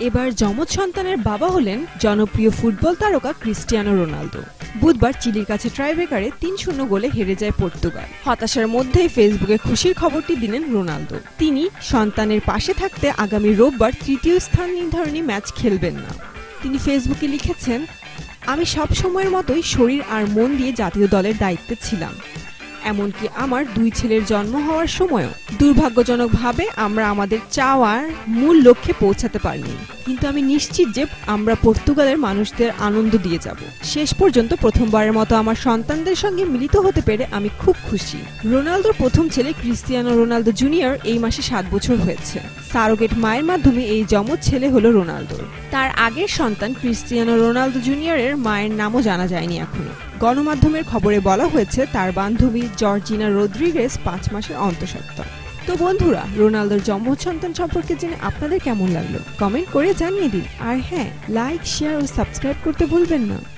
এবার যমজ সন্তানের বাবা হলেন জনপ্রিয় ফুটবল তারকা ক্রিস্টিয়ানো রোনালদো। বুধবার চিলির কাছে ট্রাইব্রেকারে তিন শূন্য গোলে হেরে যায় পর্তুগাল। হতাশার মধ্যেই ফেসবুকে খুশির খবরটি দিলেন রোনালদো। তিনি সন্তানের পাশে থাকতে আগামী রোববার তৃতীয় স্থান নির্ধারণী ম্যাচ খেলবেন না। তিনি ফেসবুকে লিখেছেন, আমি সব সময়ের মতোই শরীর আর মন দিয়ে জাতীয় দলের দায়িত্বে ছিলাম। এমনকি আমার দুই ছেলের জন্ম হওয়ার সময়ও দুর্ভাগ্যজনকভাবে আমরা আমাদের চাওয়ার মূল লক্ষ্যে পৌঁছাতে পারিনি। কিন্তু আমি নিশ্চিত যে আমরা পর্তুগালের মানুষদের আনন্দ দিয়ে যাব। শেষ পর্যন্ত প্রথমবারের মতো আমার সন্তানদের সঙ্গে মিলিত হতে পেরে আমি খুব খুশি। রোনালদোর প্রথম ছেলে ক্রিস্টিয়ানো রোনালদো জুনিয়র এই মাসে সাত বছর হয়েছে। সারোগেট মায়ের মাধ্যমে এই যমজ ছেলে হলো রোনালদোর। তার আগের সন্তান ক্রিস্টিয়ানো রোনালদো জুনিয়রের মায়ের নামও জানা যায়নি এখনও। গণমাধ্যমের খবরে বলা হয়েছে, তার বান্ধবী জর্জিনা রদ্রিগেস পাঁচ মাসের অন্তঃসত্ত্বা। তো বন্ধুরা, রোনালদোর জন্ম সন্তান সম্পর্কে জেনে আপনাদের কেমন লাগল? কমেন্ট করে জানিয়ে দিন। আর হ্যাঁ লাইক শেয়ার ও সাবস্ক্রাইব করতে ভুলবেন না।